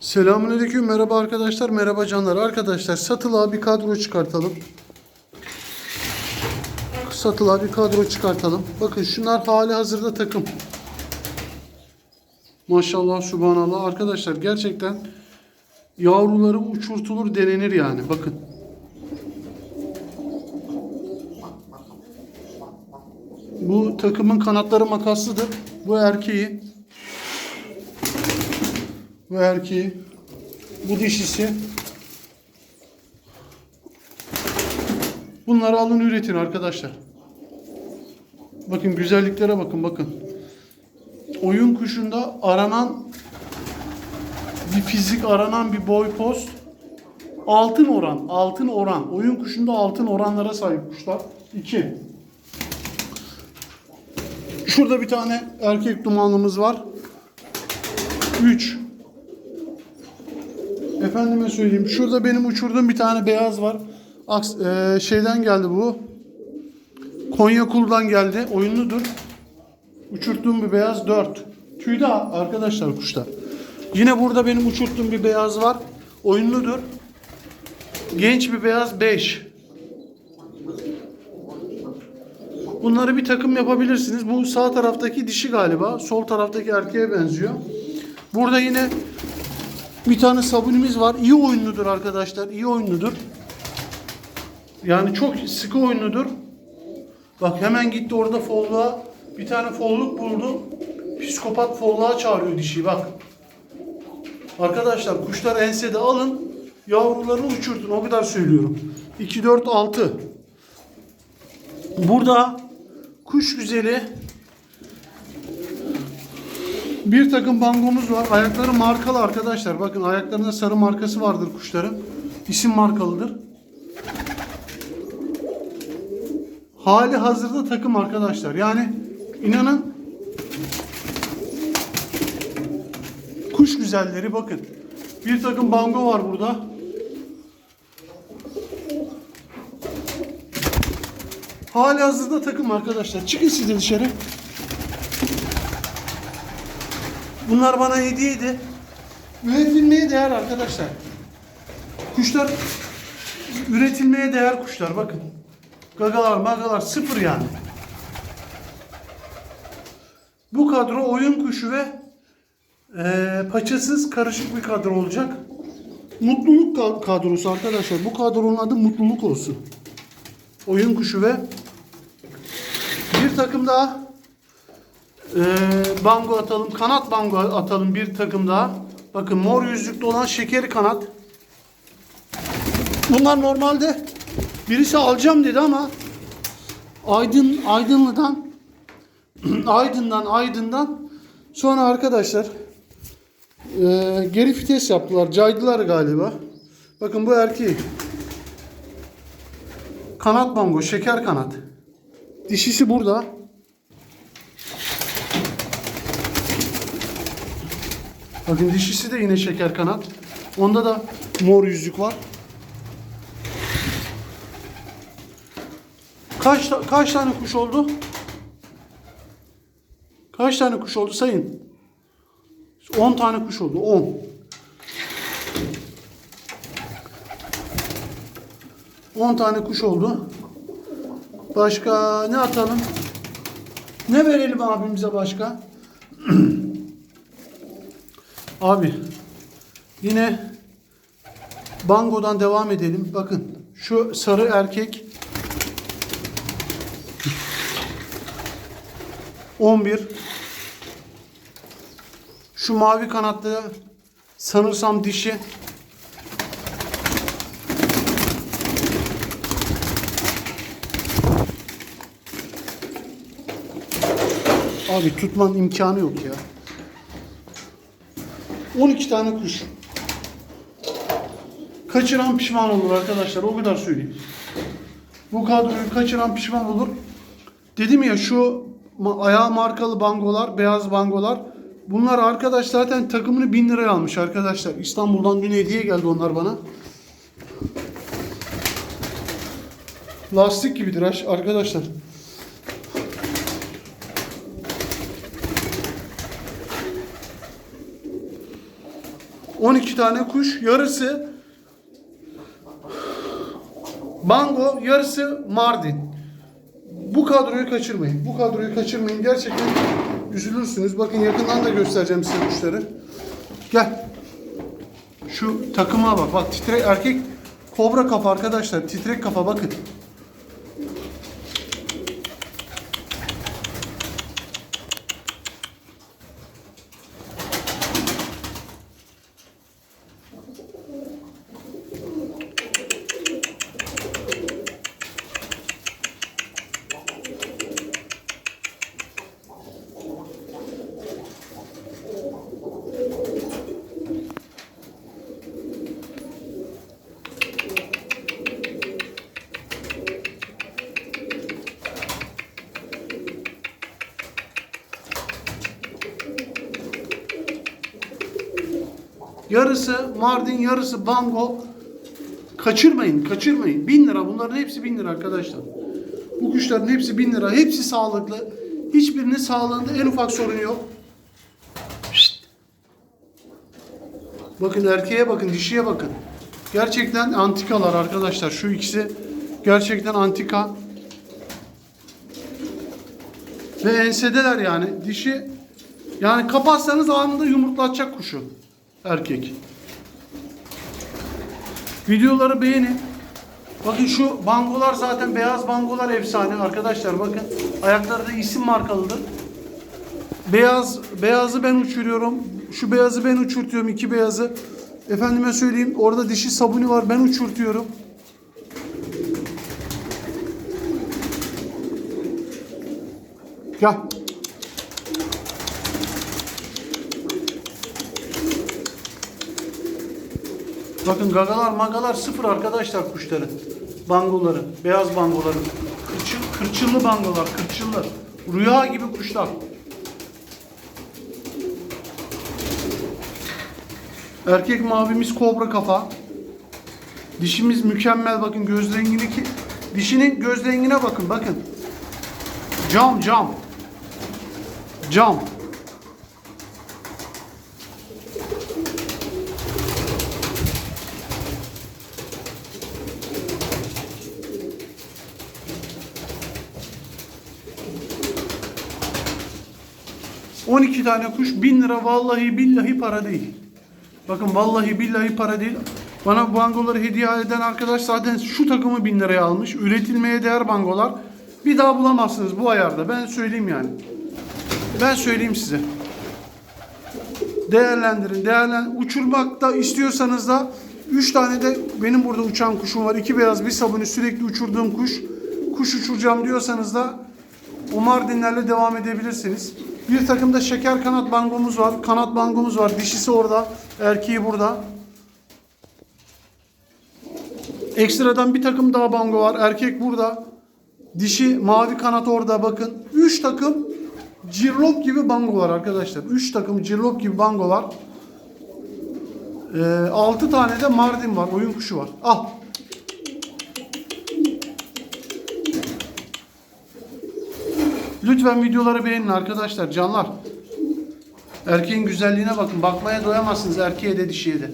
Selamünaleyküm. Merhaba arkadaşlar. Merhaba canlar. Arkadaşlar satılığa bir kadro çıkartalım. Satılığa bir kadro çıkartalım. Bakın şunlar hali hazırda takım. Maşallah subhanallah. Arkadaşlar gerçekten yavruları uçurtulur denenir yani. Bakın. Bu takımın kanatları makaslıdır. Bu erkeği. Bu erkeği. Bu dişisi. Bunları alın üretin arkadaşlar. Bakın güzelliklere bakın bakın. Oyun kuşunda aranan bir fizik aranan bir boy post. Altın oran, altın oran. Oyun kuşunda altın oranlara sahip kuşlar. 2. Şurada bir tane erkek dumanlımız var. 3. Efendime söyleyeyim. Şurada benim uçurduğum bir tane beyaz var. Aks, eee, şeyden geldi bu. Konya Kul'dan geldi. Oyunludur. Uçurttuğum bir beyaz 4. Tüyde arkadaşlar kuşta. Yine burada benim uçurttuğum bir beyaz var. Oyunludur. Genç bir beyaz 5. Bunları bir takım yapabilirsiniz. Bu sağ taraftaki dişi galiba. Sol taraftaki erkeğe benziyor. Burada yine bir tane sabunimiz var. İyi oyunludur arkadaşlar. İyi oyunludur. Yani çok sıkı oyunludur. Bak hemen gitti orada folluğa bir tane folluk buldu. Psikopat folluğa çağırıyor dişi bak. Arkadaşlar kuşlar ensede alın. Yavrularını uçurtun. O kadar söylüyorum. 2, 4, 6. Burada kuş güzeli bir takım bangomuz var. Ayakları markalı arkadaşlar. Bakın ayaklarında sarı markası vardır kuşların. İsim markalıdır. Hali hazırda takım arkadaşlar. Yani inanın kuş güzelleri bakın. Bir takım bango var burada. Hali hazırda takım arkadaşlar. Çıkın siz de dışarı. Bunlar bana hediyeydi. Üretilmeye değer arkadaşlar. Kuşlar üretilmeye değer kuşlar bakın. Gagalar magalar sıfır yani. Bu kadro oyun kuşu ve eee, paçasız karışık bir kadro olacak. Mutluluk ka- kadrosu arkadaşlar. Bu kadronun adı mutluluk olsun. Oyun kuşu ve bir takım daha eee, bango atalım. Kanat bango atalım bir takım daha. Bakın mor yüzlükte olan şekeri kanat. Bunlar normalde birisi alacağım dedi ama Aydın Aydınlı'dan Aydın'dan Aydın'dan sonra arkadaşlar eee, geri vites yaptılar. Caydılar galiba. Bakın bu erkeği. Kanat bango, şeker kanat. Dişisi burada. Bakın dişisi de yine şeker kanat. Onda da mor yüzük var. Kaç kaç tane kuş oldu? Kaç tane kuş oldu sayın? 10 tane kuş oldu. 10. 10 tane kuş oldu. Başka ne atalım? Ne verelim abimize başka? Abi yine Bango'dan devam edelim. Bakın şu sarı erkek 11 Şu mavi kanatlı sanırsam dişi Abi tutman imkanı yok ya. 12 tane kuş. Kaçıran pişman olur arkadaşlar. O kadar söyleyeyim. Bu kadroyu kaçıran pişman olur. Dedim ya şu ayağı markalı bangolar, beyaz bangolar. Bunlar arkadaş zaten takımını 1000 liraya almış arkadaşlar. İstanbul'dan dün hediye geldi onlar bana. Lastik gibidir aş- arkadaşlar. 12 tane kuş. Yarısı Bango, yarısı Mardin. Bu kadroyu kaçırmayın. Bu kadroyu kaçırmayın. Gerçekten üzülürsünüz. Bakın yakından da göstereceğim size kuşları. Gel. Şu takıma bak. Bak titrek erkek kobra kafa arkadaşlar. Titrek kafa bakın. Yarısı Mardin, yarısı Bango. Kaçırmayın, kaçırmayın. Bin lira. Bunların hepsi bin lira arkadaşlar. Bu kuşların hepsi bin lira. Hepsi sağlıklı. Hiçbirinin sağlığında en ufak sorun yok. Şşt. Bakın erkeğe bakın, dişiye bakın. Gerçekten antikalar arkadaşlar. Şu ikisi gerçekten antika. Ve ensedeler yani. Dişi yani kapatsanız anında yumurtlatacak kuşu. Erkek. Videoları beğenin. Bakın şu bangolar zaten beyaz bangolar efsane arkadaşlar bakın. Ayakları da isim markalıdır. Beyaz beyazı ben uçuruyorum. Şu beyazı ben uçurtuyorum iki beyazı. Efendime söyleyeyim orada dişi sabuni var ben uçurtuyorum. Gel. Bakın gagalar magalar sıfır arkadaşlar kuşların. Bangoları, beyaz bangoları. Kırçıl, kırçıllı bangolar, kırçıllı. Rüya gibi kuşlar. Erkek mavimiz kobra kafa. Dişimiz mükemmel bakın göz rengini ki dişinin göz rengine bakın bakın. Cam cam. Cam. ...12 tane kuş 1000 lira vallahi billahi para değil. Bakın vallahi billahi para değil. Bana bangoları hediye eden arkadaş zaten şu takımı 1000 liraya almış. Üretilmeye değer bangolar. Bir daha bulamazsınız bu ayarda. Ben söyleyeyim yani. Ben söyleyeyim size. Değerlendirin. Değerlen uçurmak da istiyorsanız da 3 tane de benim burada uçan kuşum var. 2 beyaz bir sabuni sürekli uçurduğum kuş. Kuş uçuracağım diyorsanız da o Mardinlerle devam edebilirsiniz. Bir takım da şeker kanat bangomuz var. Kanat bangomuz var. Dişisi orada. Erkeği burada. Ekstradan bir takım daha bango var. Erkek burada. Dişi mavi kanat orada bakın. 3 takım cirlop gibi bango var arkadaşlar. 3 takım cirlop gibi bango var. 6 tane de mardin var. Oyun kuşu var. Al. Lütfen videoları beğenin arkadaşlar canlar. Erkeğin güzelliğine bakın. Bakmaya doyamazsınız erkeğe de dişiye de.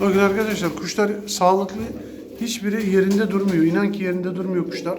Bakın arkadaşlar kuşlar sağlıklı. Hiçbiri yerinde durmuyor. İnan ki yerinde durmuyor kuşlar.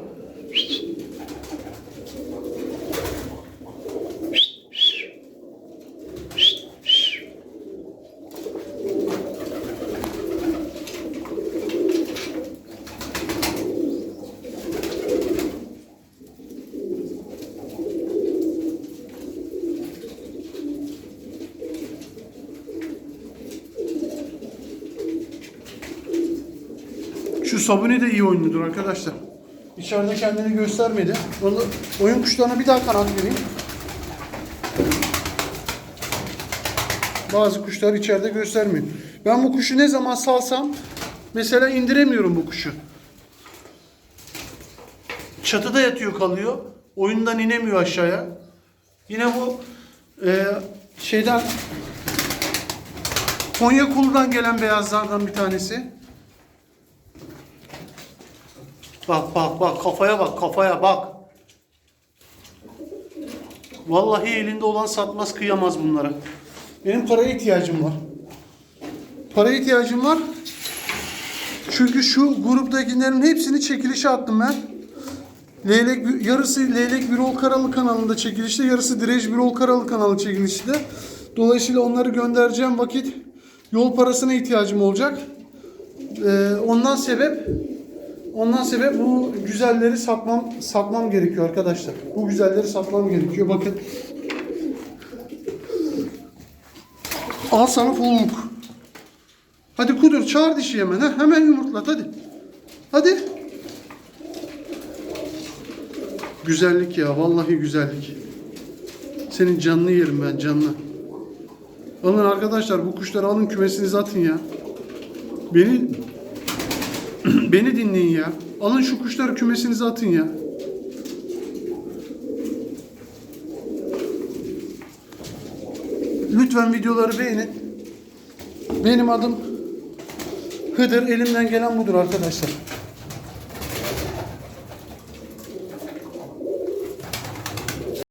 Sabuni de iyi oyunludur arkadaşlar. İçeride kendini göstermedi. Onu, oyun kuşlarına bir daha kanat vereyim. Bazı kuşlar içeride göstermiyor. Ben bu kuşu ne zaman salsam mesela indiremiyorum bu kuşu. Çatıda yatıyor kalıyor. Oyundan inemiyor aşağıya. Yine bu e, şeyden Konya Kulu'dan gelen beyazlardan bir tanesi. Bak bak bak kafaya bak kafaya bak. Vallahi elinde olan satmaz kıyamaz bunlara. Benim paraya ihtiyacım var. Paraya ihtiyacım var. Çünkü şu gruptakilerin hepsini çekilişe attım ben. Leylek yarısı Leylek Birol Karalı kanalında çekilişte, yarısı Direj Birol Karalı kanalı çekilişte. Dolayısıyla onları göndereceğim vakit yol parasına ihtiyacım olacak. Ee, ondan sebep ondan sebep bu güzelleri satmam satmam gerekiyor arkadaşlar. Bu güzelleri satmam gerekiyor. Bakın. Al sana fulluk. Hadi kudur çağır dişi hemen. Hemen yumurtlat hadi. Hadi. Güzellik ya vallahi güzellik. Senin canını yerim ben canını. Alın arkadaşlar bu kuşları alın kümesinize atın ya. Beni beni dinleyin ya. Alın şu kuşları kümesinize atın ya. Lütfen videoları beğenin. Benim adım Hıdır. Elimden gelen budur arkadaşlar.